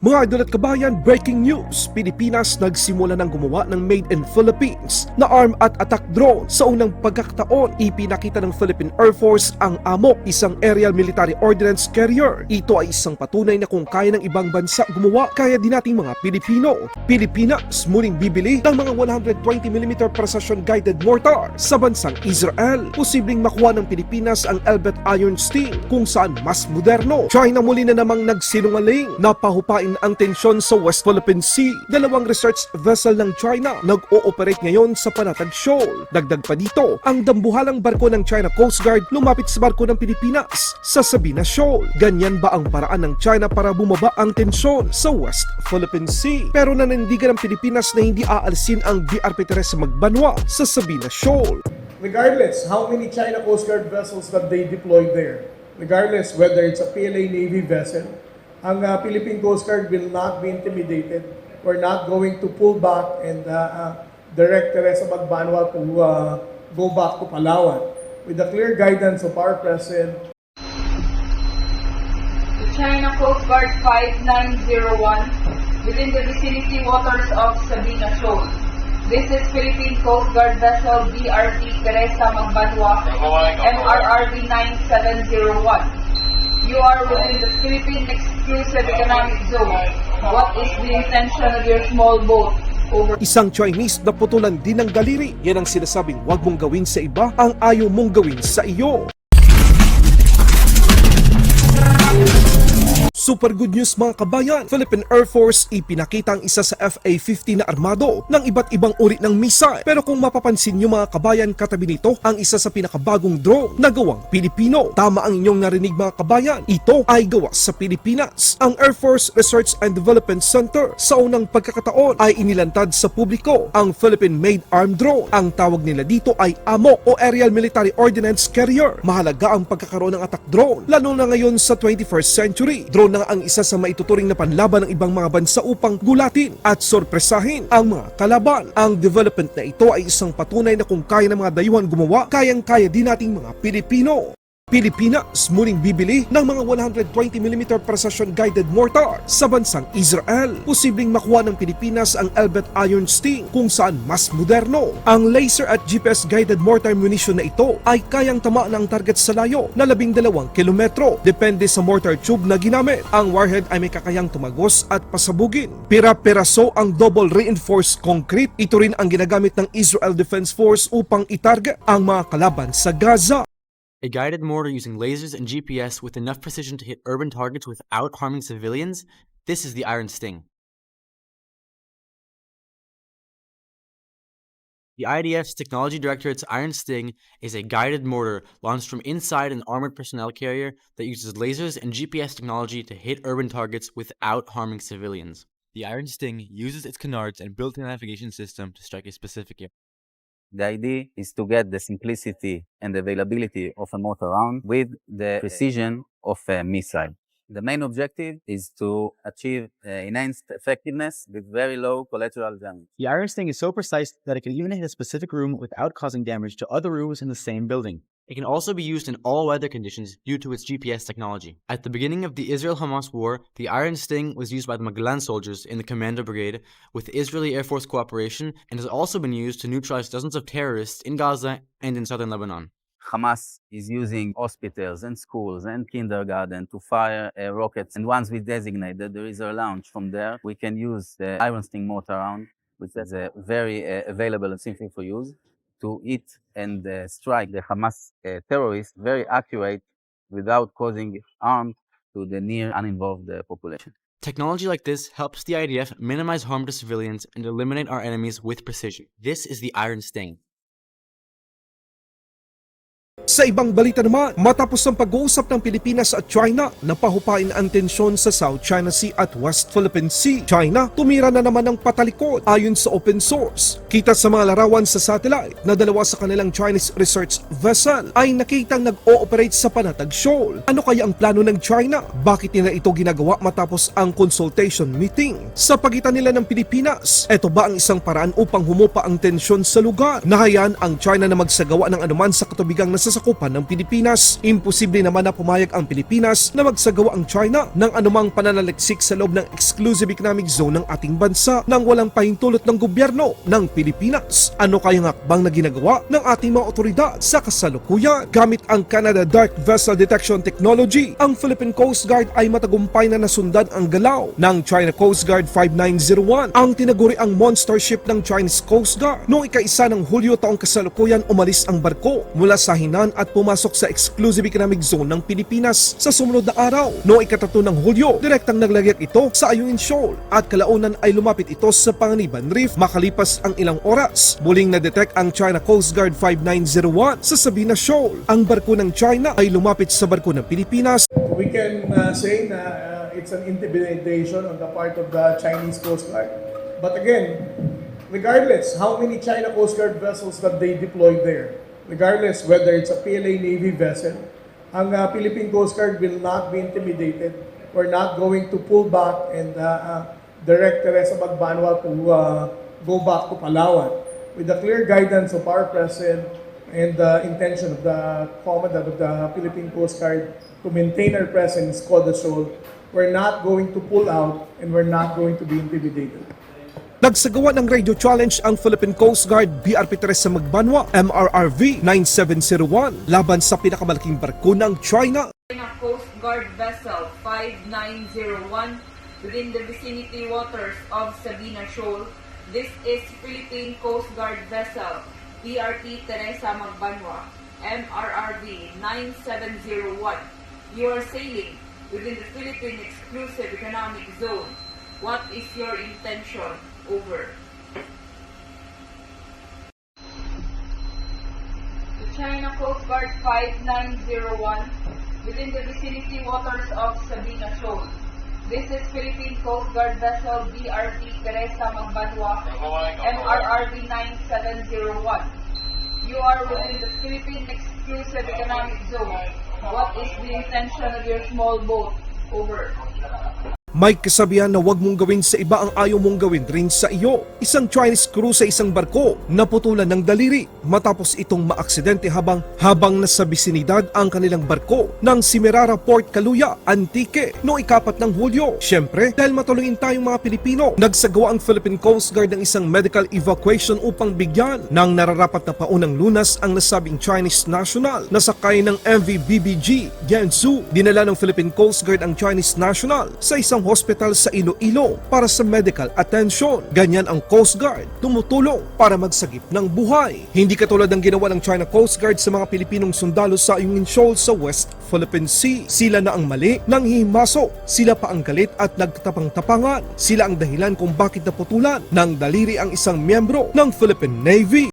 Mga idol at kabayan, breaking news! Pilipinas nagsimula ng gumawa ng Made in Philippines na arm at attack drone. Sa unang pagkakataon, ipinakita ng Philippine Air Force ang AMOC, isang aerial military ordnance carrier. Ito ay isang patunay na kung kaya ng ibang bansa gumawa, kaya din nating mga Pilipino. Pilipinas muling bibili ng mga 120mm precision guided mortar sa bansang Israel. Posibleng makuha ng Pilipinas ang Elbet Iron Sting kung saan mas moderno. China muli na namang nagsinungaling. Napahupain ang tensyon sa West Philippine Sea. Dalawang research vessel ng China nag-ooperate ngayon sa Panatag Shoal. Dagdag pa dito, ang dambuhalang barko ng China Coast Guard lumapit sa barko ng Pilipinas sa Sabina Shoal. Ganyan ba ang paraan ng China para bumaba ang tensyon sa West Philippine Sea? Pero nanindigan ng Pilipinas na hindi aalisin ang BRP Teresa Magbanwa sa Sabina Shoal. regardless how many China Coast Guard vessels that they deployed there, regardless whether it's a PLA Navy vessel, ang uh, Philippine Coast Guard will not be intimidated. We're not going to pull back and uh, uh, direct Teresa Magbanwa to uh, go back to Palawan. With the clear guidance of our President, to China Coast Guard 5901 within the vicinity waters of Sabina Shoal. This is Philippine Coast Guard vessel BRP Teresa Magbanwa, MRRV 9701. You are within the Philippine Exclusive Economic Zone. What is the intention of your small boat over Isang Chinese na putulan din ng daliri. Yan ang sinasabing huwag mong gawin sa iba ang ayaw mong gawin sa iyo. Super good news mga kabayan! Philippine Air Force ipinakita ang isa sa FA-50 na armado ng iba't ibang uri ng missile. Pero kung mapapansin nyo mga kabayan, katabi nito ang isa sa pinakabagong drone na gawang Pilipino. Tama ang inyong narinig mga kabayan, ito ay gawa sa Pilipinas. Ang Air Force Research and Development Center sa unang pagkakataon ay inilantad sa publiko ang Philippine-made armed drone. Ang tawag nila dito ay AMO o Aerial Military Ordnance Carrier. Mahalaga ang pagkakaroon ng attack drone, lalo na ngayon sa 21st century. Drone na ang isa sa maituturing na panlaban ng ibang mga bansa upang gulatin at sorpresahin ang mga kalaban. Ang development na ito ay isang patunay na kung kaya ng mga dayuhan gumawa, kayang-kaya din nating mga Pilipino. Pilipinas muling bibili ng mga 120mm precision guided mortar sa bansang Israel. Posibleng makuha ng Pilipinas ang Elbet Iron Sting kung saan mas moderno. Ang laser at GPS guided mortar munition na ito ay kayang tamaan ng target sa layo na 12 kilometro. Depende sa mortar tube na ginamit. Ang warhead ay may kakayang tumagos at pasabugin. Pira-piraso ang double reinforced concrete. Ito rin ang ginagamit ng Israel Defense Force upang itarget ang mga kalaban sa Gaza. A guided mortar using lasers and GPS with enough precision to hit urban targets without harming civilians? This is the Iron Sting. The IDF's Technology Directorate's Iron Sting is a guided mortar launched from inside an armored personnel carrier that uses lasers and GPS technology to hit urban targets without harming civilians. The Iron Sting uses its canards and built-in navigation system to strike a specific area. The idea is to get the simplicity and availability of a mortar round with the precision of a missile. The main objective is to achieve uh, enhanced effectiveness with very low collateral damage. The Iron Sting is so precise that it can even hit a specific room without causing damage to other rooms in the same building. It can also be used in all weather conditions due to its GPS technology. At the beginning of the Israel Hamas war, the Iron Sting was used by the Magalan soldiers in the Commando Brigade with Israeli Air Force cooperation and has also been used to neutralize dozens of terrorists in Gaza and in southern Lebanon. Hamas is using hospitals and schools and kindergarten to fire uh, rockets. And once we designate that there is a launch from there, we can use the Iron Sting mortar round, which is uh, very uh, available and simple for use, to hit and uh, strike the Hamas uh, terrorists very accurate without causing harm to the near uninvolved uh, population. Technology like this helps the IDF minimize harm to civilians and eliminate our enemies with precision. This is the Iron Sting. Sa ibang balita naman, matapos ang pag-uusap ng Pilipinas at China, napahupain ang tensyon sa South China Sea at West Philippine Sea. China, tumira na naman ng patalikod ayon sa open source. Kita sa mga larawan sa satellite na dalawa sa kanilang Chinese research vessel ay nakitang nag-ooperate sa Panatag Shoal. Ano kaya ang plano ng China? Bakit nila ito ginagawa matapos ang consultation meeting? Sa pagitan nila ng Pilipinas, ito ba ang isang paraan upang humupa ang tensyon sa lugar? Nahayaan ang China na magsagawa ng anuman sa katubigang nasasaktan kasakupan ng Pilipinas. Imposible naman na pumayag ang Pilipinas na magsagawa ang China ng anumang pananaliksik sa loob ng exclusive economic zone ng ating bansa nang walang pahintulot ng gobyerno ng Pilipinas. Ano kayang hakbang na ginagawa ng ating mga otoridad sa kasalukuyan? Gamit ang Canada Dark Vessel Detection Technology, ang Philippine Coast Guard ay matagumpay na nasundan ang galaw ng China Coast Guard 5901, ang tinaguri ang monster ship ng Chinese Coast Guard. Noong ikaisa ng Hulyo taong kasalukuyan umalis ang barko mula sa Hinan at pumasok sa exclusive economic zone ng Pilipinas sa sumunod na araw. Noong ikatato ng Hulyo, direktang naglagyak ito sa Ayungin Shoal at kalaunan ay lumapit ito sa Panganiban Reef makalipas ang ilang oras. Muling na-detect ang China Coast Guard 5901 sa Sabina Shoal. Ang barko ng China ay lumapit sa barko ng Pilipinas We can uh, say na uh, it's an intimidation on the part of the Chinese Coast Guard. But again, regardless how many China Coast Guard vessels that they deployed there, regardless whether it's a PLA Navy vessel, ang uh, Philippine Coast Guard will not be intimidated. We're not going to pull back and uh, uh, direct Teresa Magbanwa to uh, go back to Palawan. With the clear guidance of our President and the intention of the Commandant of the Philippine Coast Guard to maintain our presence in Codasol, we're not going to pull out and we're not going to be intimidated. Nagsagawa ng radio challenge ang Philippine Coast Guard BRP Teresa Magbanwa MRRV 9701 laban sa pinakamalaking barko ng China. China Coast Guard Vessel 5901 within the vicinity waters of Sabina Shoal. This is Philippine Coast Guard Vessel BRP Teresa Magbanwa MRRV 9701. You are sailing within the Philippine Exclusive Economic Zone. What is your intention? Over. The China Coast Guard 5901 within the vicinity waters of Sabina Shoal. This is Philippine Coast Guard vessel BRP Teresa Magbanwa, MRRB 9701. You are within the Philippine Exclusive Economic Zone. What is the intention of your small boat? Over. May kasabihan na huwag mong gawin sa iba ang ayaw mong gawin rin sa iyo. Isang Chinese crew sa isang barko naputulan ng daliri matapos itong maaksidente habang habang nasa bisinidad ang kanilang barko ng Simirara Port Kaluya, Antique noong ikapat ng Hulyo. Siyempre, dahil matulungin tayong mga Pilipino, nagsagawa ang Philippine Coast Guard ng isang medical evacuation upang bigyan ng nararapat na paunang lunas ang nasabing Chinese national na sakay ng MV BBG Jiangsu. Dinala ng Philippine Coast Guard ang Chinese national sa isang hospital sa Iloilo para sa medical attention. Ganyan ang Coast Guard, tumutulong para magsagip ng buhay. Hindi katulad ng ginawa ng China Coast Guard sa mga Pilipinong sundalo sa Ayungin Shoal sa West Philippine Sea. Sila na ang mali nang himasok. Sila pa ang galit at nagtapang-tapangan. Sila ang dahilan kung bakit naputulan ng daliri ang isang miyembro ng Philippine Navy.